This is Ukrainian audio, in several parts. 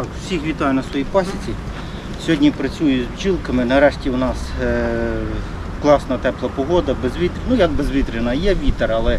Так, всіх вітаю на своїй пасіці. Сьогодні працюю з бджілками. Нарешті у нас е, класна тепла погода, безвітряна. Ну як безвітряна, є вітер, але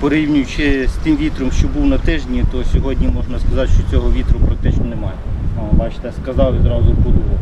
порівнюючи з тим вітром, що був на тижні, то сьогодні можна сказати, що цього вітру практично немає. О, бачите, сказав і зразу подуло.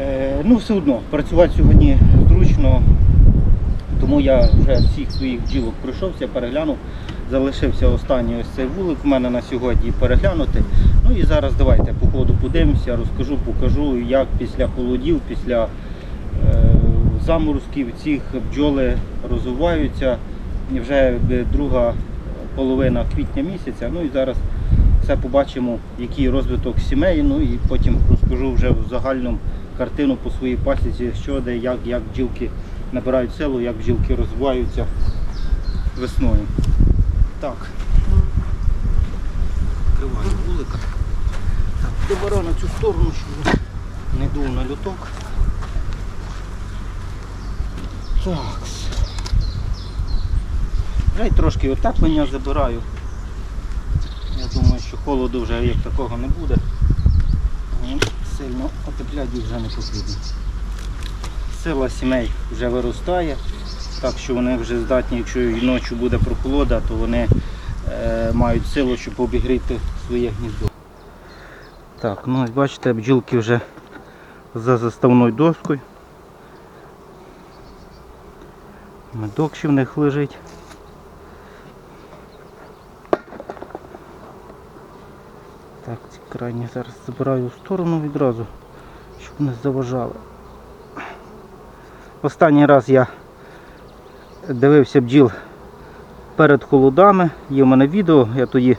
Е, ну, все одно, працювати сьогодні зручно, тому я вже всіх своїх бджілок пройшовся, переглянув. Залишився останній ось цей вулик у мене на сьогодні переглянути. Ну і зараз давайте по ходу подивимося, розкажу, покажу, як після холодів, після е, заморозків цих бджоли розвиваються. Вже друга половина квітня місяця. Ну і зараз все побачимо, який розвиток сімей. Ну і потім розкажу вже в загальну картину по своїй пасіці, що де, як, як бджілки набирають силу, як бджілки розвиваються весною. Так. Відкриваю вулика. Так, доберу на цю сторону, щоб не дув на люток. Так. Вже й трошки отеплення забираю. Я думаю, що холоду вже як такого не буде. Сильно отепляти їх вже не потрібно. Сила сімей вже виростає, так що вони вже здатні, якщо і ночі буде прохолода, то вони е, мають силу, щоб обігріти своє гніздо. Так, ну ось бачите, бджілки вже за заставною доскою. Медок ще в них лежить. Так, ці крайні зараз забираю в сторону відразу, щоб не заважали. Останній раз я дивився бджіл перед холодами. Є в мене відео, я тоді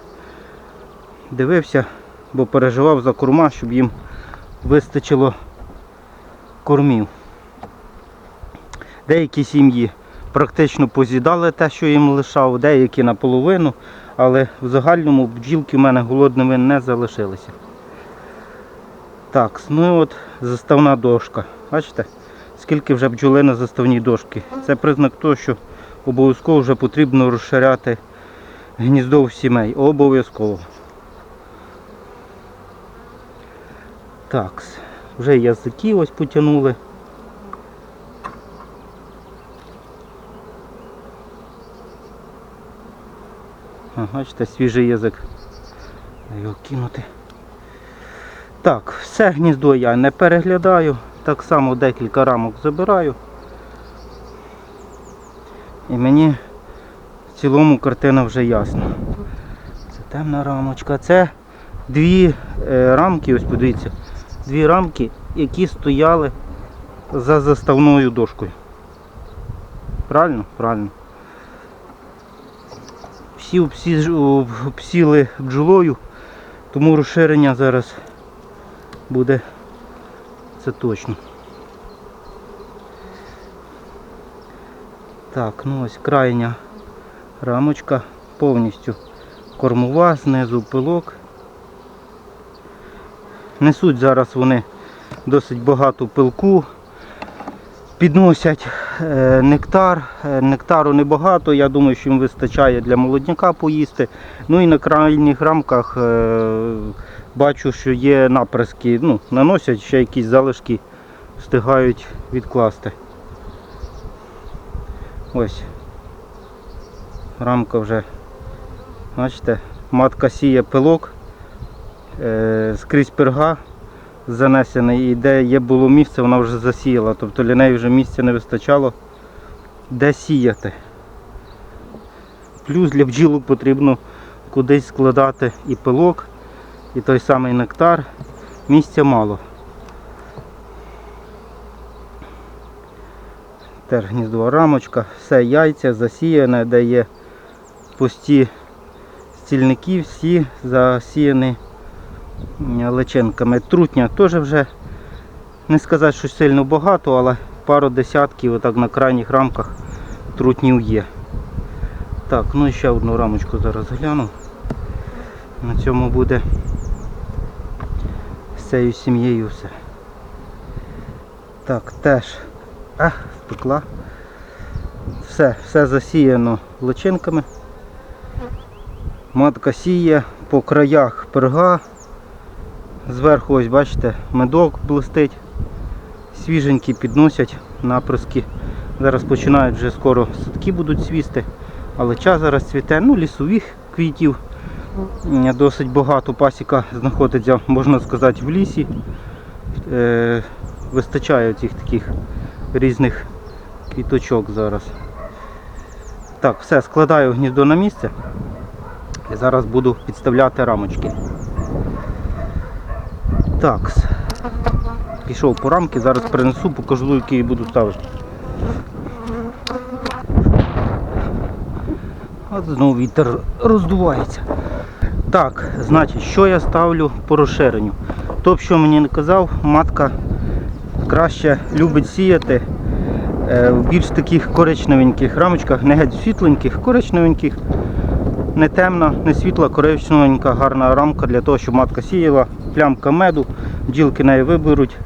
дивився, бо переживав за корма, щоб їм вистачило кормів. Деякі сім'ї практично поз'їдали те, що їм лишав, деякі наполовину, але в загальному бджілки в мене голодними не залишилися. Так, ну і от заставна дошка. Бачите? Скільки вже бджоли на заставній дошці. Це признак того, що обов'язково вже потрібно розширяти гніздо в сімей. Обов'язково. Так, вже язики ось потягнули. А, бачите, свіжий язик. Його кинути. Так, все гніздо я не переглядаю. Так само декілька рамок забираю. І мені в цілому картина вже ясна. Це темна рамочка. Це дві е, рамки, ось подивіться, дві рамки, які стояли за заставною дошкою. Правильно? Правильно. Всі обсіли бджолою, тому розширення зараз буде це точно. Так, ну ось крайня рамочка повністю кормова, знизу пилок. Несуть зараз вони досить багато пилку, підносять е, нектар. Е, Нектару небагато, я думаю, що їм вистачає для молодняка поїсти. Ну і на крайніх рамках е, бачу, що є напряски, ну, наносять ще якісь залишки, встигають відкласти. Ось. Рамка вже, бачите, матка сіє пилок, скрізь перга занесений і де є було місце, вона вже засіяла. Тобто для неї вже місця не вистачало де сіяти. Плюс для бджілок потрібно кудись складати і пилок, і той самий нектар. Місця мало. Теж гніздова рамочка, все яйця засіяне, де є пусті стільники, всі засіяні личинками. Трутня теж вже не сказати, що сильно багато, але пару десятків отак на крайніх рамках трутнів є. Так, ну і ще одну рамочку зараз гляну. На цьому буде з цією сім'єю все. Так, теж а, спекла. Все, все засіяно личинками. Матка сіє по краях перга. Зверху ось бачите, медок блистить, свіженькі підносять напрыски. Зараз починають вже скоро садки будуть цвісти, але час зараз цвіте, ну лісових квітів. Досить багато пасіка знаходиться, можна сказати, в лісі. Е, вистачає цих таких різних квіточок зараз. Так, все, складаю гніздо на місце. І зараз буду підставляти рамочки. Так. Пішов по рамки, зараз принесу, покажу, які буду ставити. От знову вітер роздувається. Так, значить, що я ставлю по розширенню? То, що мені не казав, матка краще любить сіяти е, в більш таких коричневеньких рамочках, не геть світленьких, коричневеньких, не темна, не світла, коричневенька, гарна рамка для того, щоб матка сіяла, плямка меду, бджілки неї виберуть,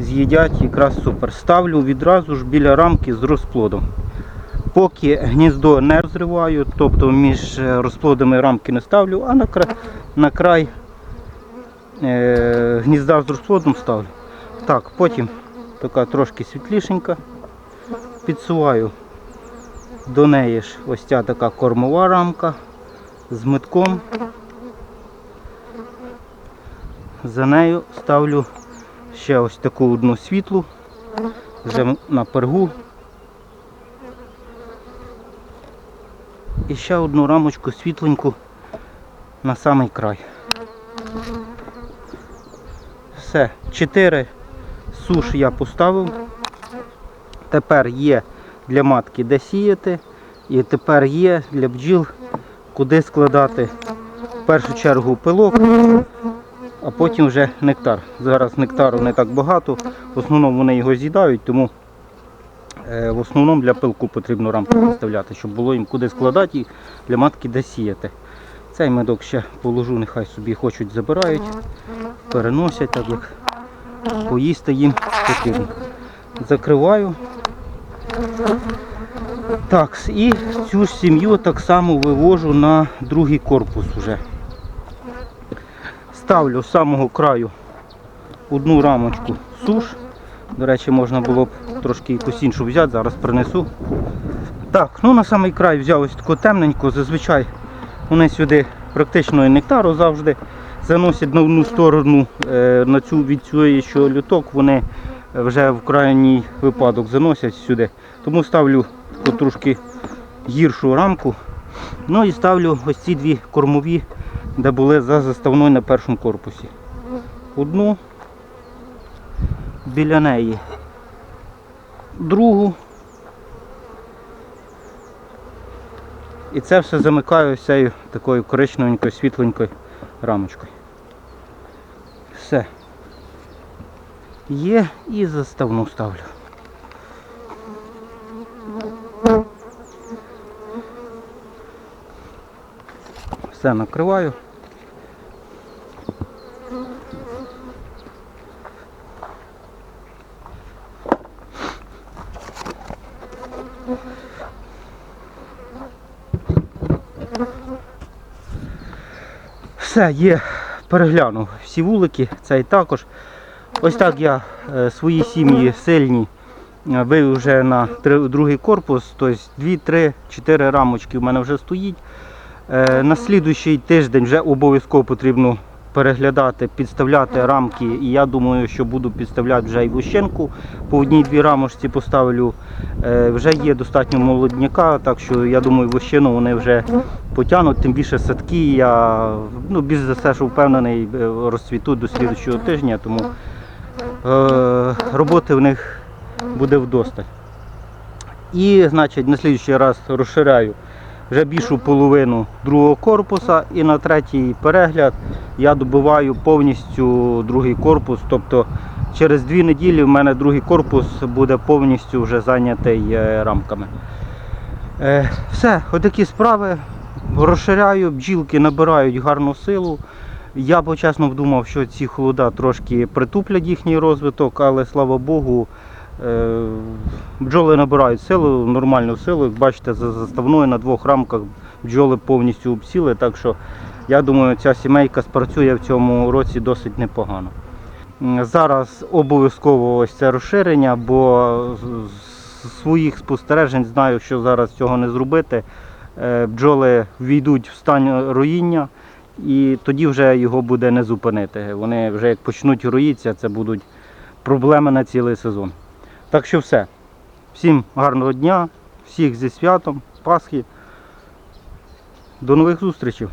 з'їдять, якраз супер. Ставлю відразу ж біля рамки з розплодом. Поки гніздо не розриваю, тобто між е, розплодами рамки не ставлю, а на край, на край е, гнізда з розплодом ставлю. Так, потім така трошки світлішенька. Підсуваю до неї ж ось ця така кормова рамка з метком. За нею ставлю ще ось таку одну світлу, вже на пергу. І ще одну рамочку світленьку на самий край. Все, 4 суш я поставив. Тепер є для матки де сіяти. І тепер є для бджіл куди складати в першу чергу пилок, а потім вже нектар. Зараз нектару не так багато, в основному вони його з'їдають, тому е, в основному для пилку потрібно рамку поставляти, щоб було їм куди складати і для матки де сіяти. Цей медок ще положу, нехай собі хочуть забирають, переносять, так як поїсти їм потрібно. Закриваю. Так, і цю ж сім'ю так само вивожу на другий корпус вже. Ставлю з самого краю одну рамочку суш. До речі, можна було б трошки якусь іншу взяти, зараз принесу. Так, ну на самий край взяв ось таку темненьку, зазвичай вони сюди практично і нектару завжди заносять на одну сторону, е, на цю від цієї, що люток, вони вже в крайній випадок заносять сюди. Тому ставлю таку трошки гіршу рамку. Ну і ставлю ось ці дві кормові, де були за заставною на першому корпусі. Одну біля неї, другу. І це все замикаю цією такою коричневенькою, світленькою рамочкою. Все. Є і заставну ставлю. Все накриваю. Все, є, переглянув всі вулики, цей також. Ось так я е, свої сім'ї сильні е, вивів вже на другий корпус, тобто 2, 3, 4 рамочки в мене вже стоїть. Е, На слідуючий тиждень вже обов'язково потрібно переглядати, підставляти рамки. І я думаю, що буду підставляти вже і вощенку. По одній-дві рамочці поставлю. Е, Вже є достатньо молодняка, так що я думаю, вощину вони вже потягнуть, тим більше садки. Я ну, більш за все, що впевнений, е, розцвітуть до слідчого тижня, тому е, роботи в них буде вдосталь. І, значить, на слідчий раз розширяю вже більшу половину другого корпуса і на третій перегляд я добиваю повністю другий корпус. Тобто через дві неділі в мене другий корпус буде повністю вже зайнятий е, рамками. Е, Все, отакі справи. Розширяю, бджілки набирають гарну силу. Я почесно думав, що ці холода трошки притуплять їхній розвиток, але слава Богу, бджоли набирають силу, нормальну силу. Як бачите, за заставною на двох рамках бджоли повністю обсіли, так що Я думаю, ця сімейка спрацює в цьому році досить непогано. Зараз обов'язково ось це розширення, бо з- з своїх спостережень знаю, що зараз цього не зробити. Е, Бджоли війдуть в стан роїння, і тоді вже його буде не зупинити. Вони вже як почнуть роїтися, це будуть проблеми на цілий сезон. Так що все. Всім гарного дня, всіх зі святом, Пасхи. До нових зустрічей.